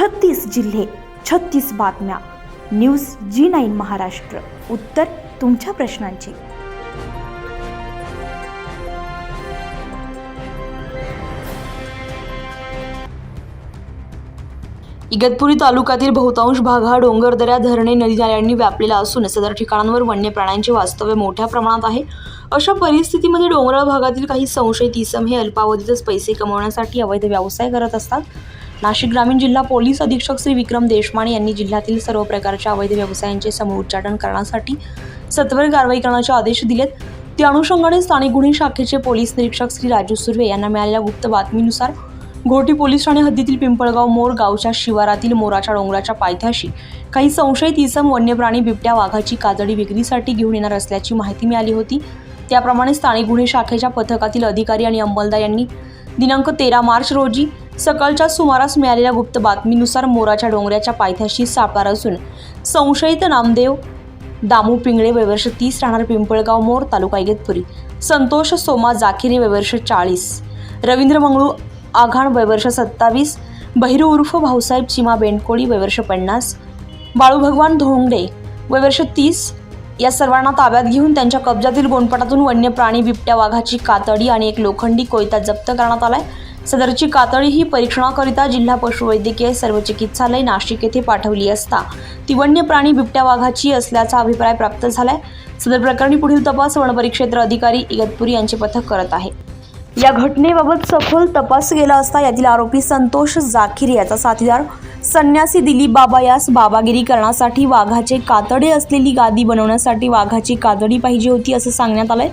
छत्तीस जिल्हे छत्तीस बातम्या. News G nine Maharashtra. उत्तर तुमच्या प्रश्नांची. इगतपुरी तालुक्यातील बहुतांश भाग हा डोंगरदऱ्या धरणे नदी नाल्यांनी व्यापलेला असून सदर ठिकाणांवर वन्य प्राण्यांचे वास्तव्य मोठ्या प्रमाणात आहे. अशा परिस्थितीमध्ये डोंगराळ भागातील काही संशयित इसम हे अल्पावधीतच पैसे कमवण्यासाठी अवैध व्यवसाय करत असतात. नाशिक ग्रामीण जिल्हा पोलीस अधीक्षक श्री विक्रम देशमाने यांनी जिल्ह्यातील सर्व प्रकारच्या अवैध व्यवसायांचे समूच्चाटन करण्यासाठी सत्वर कारवाई करण्याचे आदेश दिलेत. त्या अनुषंगाने स्थानिक गुन्हे शाखेचे पोलीस निरीक्षक श्री राजू सुर्वे यांना मिळालेल्या गुप्त बातमीनुसार घोटी पोलीस ठाणे हद्दीतील पिंपळगाव मोर गावच्या शिवारातील मोराच्या डोंगराच्या पायथ्याशी काही संशयित इसम वन्यप्राणी बिबट्या वाघाची काजळी विक्रीसाठी घेऊन येणार असल्याची माहिती मिळाली होती. त्याप्रमाणे स्थानिक गुन्हे शाखेच्या पथकातील अधिकारी आणि अंमलदार यांनी दिनांक तेरा मार्च रोजी सकाळच्या सुमारास मिळालेल्या गुप्त बातमीनुसार मोराच्या डोंगराच्या पायथ्याशी सापळा असून संशयित नामदेव दामू पिंगळे वयवर्ष तीस राहणार पिंपळगाव मोर तालुका इगतपुरी संतोष सोमा जाखिरे वयवर्ष चाळीस रवींद्र मंगळू आघाण वयवर्ष सत्तावीस बहिरू उर्फ भाऊसाहेब चिमा बेंडकोळी वयवर्ष पन्नास बाळू भगवान धोंगडे वयवर्ष तीस या सर्वांना ताब्यात घेऊन त्यांच्या कब्जातील गोंडपटातून वन्य प्राणी बिबट्या वाघाची कातडी आणि एक लोखंडी कोयता जप्त करण्यात आलाय. सदरची कातडी ही परीक्षणाकरिता जिल्हा पशुवैद्यकीय सर्व चिकित्सालय नाशिक येथे पाठवली असता. ती वन्य प्राणी बिबट्या वाघाची असल्याचा अभिप्राय प्राप्त झालाय. सदर प्रकरणी पुढील तपास वनपरिक्षेत्र अधिकारी इगतपुरी यांचे पथक करत आहे. या घटनेबाबत सखोल तपास केला असता यातील आरोपी संतोष जाखीर याचा साथीदार संन्यासी दिलीप बाबा यास बाबागिरी करण्यासाठी वाघाचे कातडे असलेली गादी बनवण्यासाठी वाघाची कातडी पाहिजे होती असं सांगण्यात आलंय.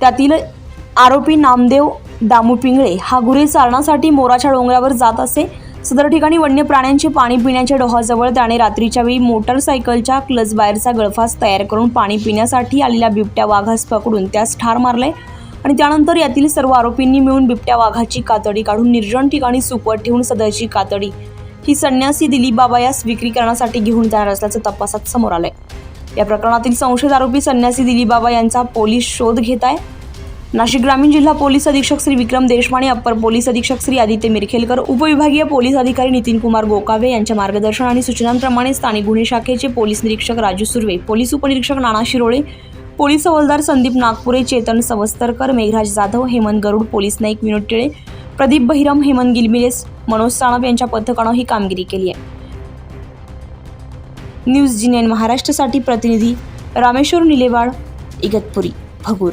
त्यातील आरोपी नामदेव दामू पिंगळे. हा गुरे चारणासाठी मोराच्या डोंगरावर जात असे. सदर ठिकाणी वन्य प्राण्यांचे पाणी पिण्याच्या डोहाजवळ त्याने रात्रीच्या वेळी मोटरसायकलच्या क्लच बाहेरचा गळफास तयार करून पाणी पिण्यासाठी आलेल्या बिबट्या वाघास पकडून त्यास ठार मारले आणि त्यानंतर यातील सर्व आरोपींनी मिळून बिबट्या वाघाची कातडी काढून निर्जन ठिकाणी सुकवत ठेवून सदरची कातडी ही संन्यासी दिलीबाबा यास विक्री करण्यासाठी घेऊन जाणार असल्याचं तपासात समोर आलंय. या प्रकरणातील संशयित आरोपी संन्यासी दिलीबाबा यांचा पोलीस शोध घेत आहे. नाशिक ग्रामीण जिल्हा पोलीस अधीक्षक श्री विक्रम देशपाणे अप्पर पोलीस अधीक्षक श्री आदित्य मिरखेलकर उपविभागीय पोलीस अधिकारी नितीन कुमार गोकावे यांच्या मार्गदर्शन आणि सूचनांप्रमाणे स्थानिक गुन्हे शाखेचे पोलीस निरीक्षक राजू सुर्वे पोलीस उपनिरीक्षक नाना शिरोळे पोलीस हवालदार संदीप नागपुरे चेतन सवस्तरकर मेघराज जाधव हेमंत गरुड पोलीस नाईक विनोद टिळे प्रदीप बहिरम हेमंत गिलमिलेस मनोज साणप यांच्या पथकानं ही कामगिरी केली आहे. न्यूज जिनेन महाराष्ट्रासाठी प्रतिनिधी रामेश्वर निलेवाड इगतपुरी भगूर.